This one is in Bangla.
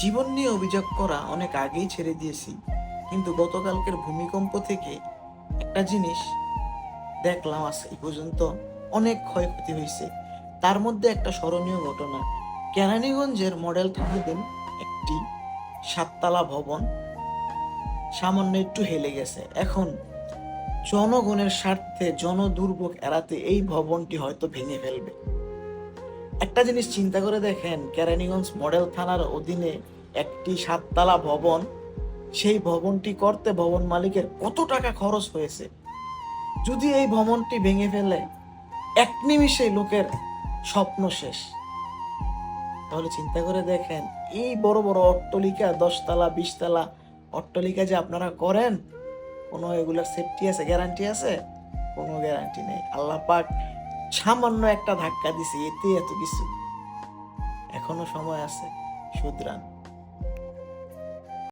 জীবন নিয়ে অভিযোগ করা অনেক আগেই ছেড়ে দিয়েছি। কিন্তু গতকালকের ভূমিকম্প থেকে একটা জিনিস দেখলাম আজ এই পর্যন্ত অনেক ক্ষয়ক্ষতি হয়েছে। তার মধ্যে একটা স্মরণীয় ঘটনা। কেরানীগঞ্জের মডেল থানাধীন একটি সাততলা ভবন। সামান্য একটু হেলে গেছে। এখন জনগণের স্বার্থে জনদুর্ভোগ এড়াতে এই ভবনটি হয়তো ভেঙে ফেলবে। একটা জিনিস চিন্তা করে দেখেন, কেরানীগঞ্জ মডেল থানার অধীনে একটি সাততলা ভবন, সেই ভবনটি করতে ভবন মালিকের কত টাকা খরচ হয়েছে? যদি এই ভবনটি ভেঙে ফেলে, এক নিমিষে লোকের স্বপ্ন শেষ। তাহলে চিন্তা করে দেখেন, এই বড় বড় অট্টলিকা, দশতলা, বিশতলা অট্টলিকা যে আপনারা করেন, কোনো এগুলোর সেফটি আছে গ্যারান্টি আছে? কোনো গ্যারান্টি নেই। আল্লাহ পাক সামান্য একটা ধাক্কা দিছে এতে এত কিছু। এখনও সময় আছে শুধরান।